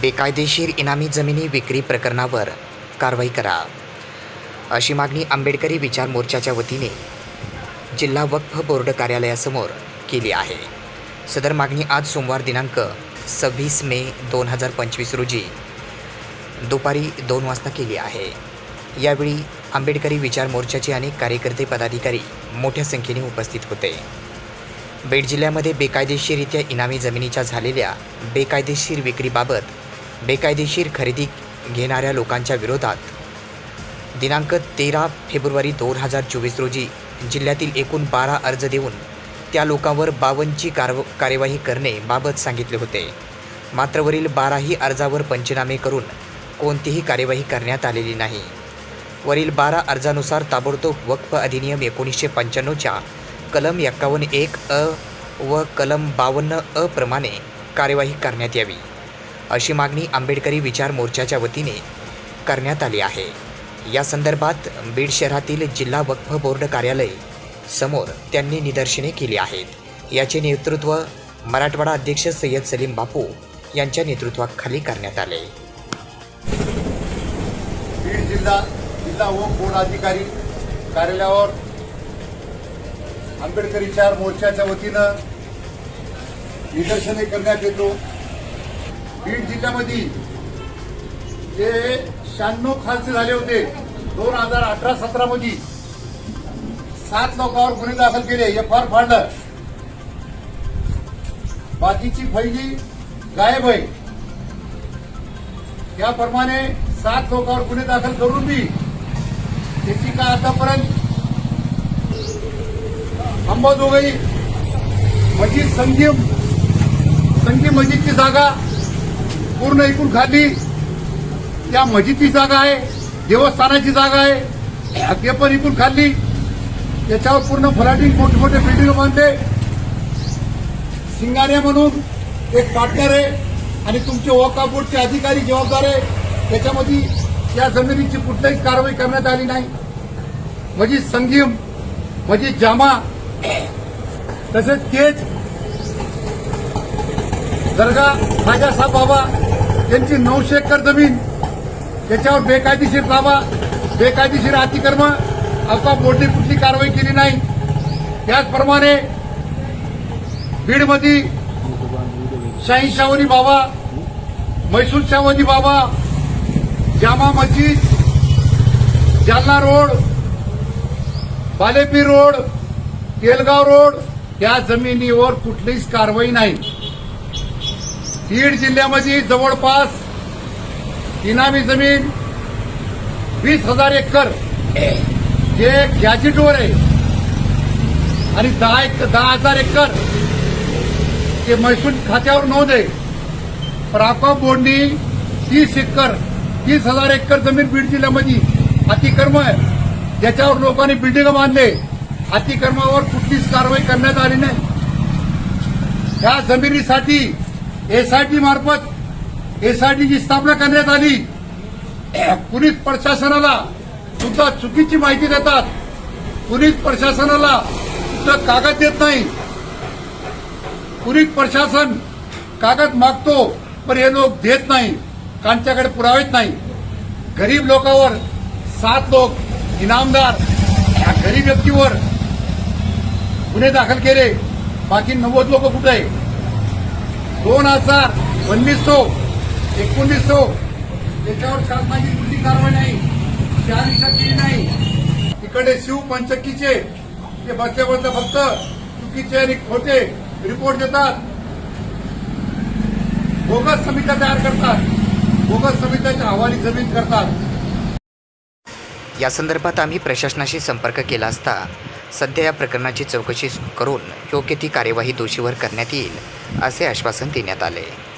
बेकायदेशीर इनामी जमिनी विक्री प्रकरणावर कारवाई करा. अशी मागणी आंबेडकरी विचार मोर्चाच्या वतीने जिल्हा वक्फ बोर्ड कार्यालयासमोर केली आहे. सदर मागणी आज सोमवार दिनांक सव्वीस मे दोन हजार पंचवीस रोजी दुपारी दोन वाजता केली आहे. यावेळी आंबेडकरी विचार मोर्चाचे अनेक कार्यकर्ते पदाधिकारी मोठ्या संख्येने उपस्थित होते. बीड जिल्ह्यामध्ये बेकायदेशीररित्या इनामी जमिनीच्या झालेल्या बेकायदेशीर विक्रीबाबत बेकायदेशीर खरेदी घेणाऱ्या लोकांच्या विरोधात. दिनांक तेरा फेब्रुवारी दोन हजार चोवीस रोजी जिल्ह्यातील एकूण बारा अर्ज देऊन त्या लोकांवर बावनची कारव कार्यवाही करणे बाबत सांगितले होते. मात्र वरील बाराही अर्जावर पंचनामे करून कोणतीही कार्यवाही करण्यात आलेली नाही. वरील बारा अर्जानुसार ताबडतोब वक्फ अधिनियम एकोणीसशे पंच्याण्णवच्या कलम एक्कावन्न एक अ व कलम बावन्न अ प्रमाणे कार्यवाही करण्यात यावी. अशी मागणी आंबेडकरी विचार मोर्चाच्या वतीने करण्यात आली आहे. या संदर्भात बीड शहरातील जिल्हा वक्फ बोर्ड कार्यालय समोर त्यांनी निदर्शने केली आहेत. याचे नेतृत्व मराठवाडा अध्यक्ष सय्यद सलीम बापू यांच्या नेतृत्वाखाली करण्यात आले. बीड जिल्हा जिल्हा व बोर्ड अधिकारी कार्यालयावर आंबेडकरी विचार मोर्चाच्या वतीनं निदर्शने करण्यात येतो. बीड जिल्ह्यामध्ये जे शहाण्णव खालसे झाले होते दोन हजार अठरा सतरा मध्ये सात लोकांवर गुन्हे दाखल केले एफ आर फाडलं बाकीची फैली गायब आहे. त्याप्रमाणे सात लोकांवर गुन्हे दाखल करून बी त्याची का आतापर्यंत अंबाजोगाई मस्जिद संगीम संगीम मस्जिदची जागा पूर्ण ऐकून खाल्ली त्या मजिदची जागा आहे देवस्थानाची जागा आहे. ते पण इकून खाल्ली त्याच्यावर पूर्ण फ्लॅटिंग मोठे मोठे बिल्डिंग बांधले. सिंगारे म्हणून एक पार्टनर आहे आणि तुमचे वॉका बोर्डचे अधिकारी जबाबदार आहे. त्याच्यामध्ये या जमिनीची कुठलीच कारवाई करण्यात आली नाही. मजीद संगीम म्हणजे जामा तसेच तेज दर्गा खाजासाहेब बाबा त्यांची नऊशे एकर जमीन त्याच्यावर बेकायदेशीर ताबा बेकायदेशीर अतिक्रम अथवा मोठी कुठली कारवाई केली नाही. त्याचप्रमाणे बीडमध्ये शाही शावनी बाबा मैसूर शावनी बाबा जामा मस्जिद जालना रोड बालेपी रोड तेलगाव रोड या जमिनीवर कुठलीच कारवाई नाही. बीड जिल्ह्यामध्ये जवळपास इनामी जमीन वीस हजार एकर जे गॅजेटवर आहे. आणि दहा एक दहा हजार एकर ते महसूल खात्यावर नोंद आहे. प्रापा बोंडी तीस एकर तीस हजार एकर जमीन बीड जिल्ह्यामध्ये अतिक्रम आहे. ज्याच्यावर लोकांनी बिल्डिंग बांधले. अतिक्रमावर कुठलीच कारवाई करण्यात आली नाही. त्या जमिनीसाठी एसआयटी मार्फत एसआयटीची स्थापना करण्यात आली. पुलिस प्रशासनाला सुद्धा चुकीची माहिती देतात. पुलिस प्रशासनाला सुद्धा कागद देत नाही. पोलीस प्रशासन कागद मागतो पण हे लोक देत नाही त्यांच्याकडे पुरावेच नाही. गरीब लोकांवर सात लोक इनामदार या गरीब व्यक्तीवर गुन्हे दाखल केले. बाकी नव्वद लोक कुठे आहे? दोन हजार एकोणीस सो त्याच्यावर शासनाची कुठली कारवाई नाही. शहानिशा केली नाही. तिकडे शिव पंचकीचे ते बसले फक्त चुकीचे आणि खोटे रिपोर्ट देतात. बोगस समित्या तयार करतात. बोगस समित्याच्या हवाली जमीन करतात. या संदर्भात आम्ही प्रशासनाशी संपर्क केला असता सध्या या प्रकरणाची चौकशी करून योग्य ती कार्यवाही दोषीवर करण्यात येईल. असे आश्वासन देण्यात आले.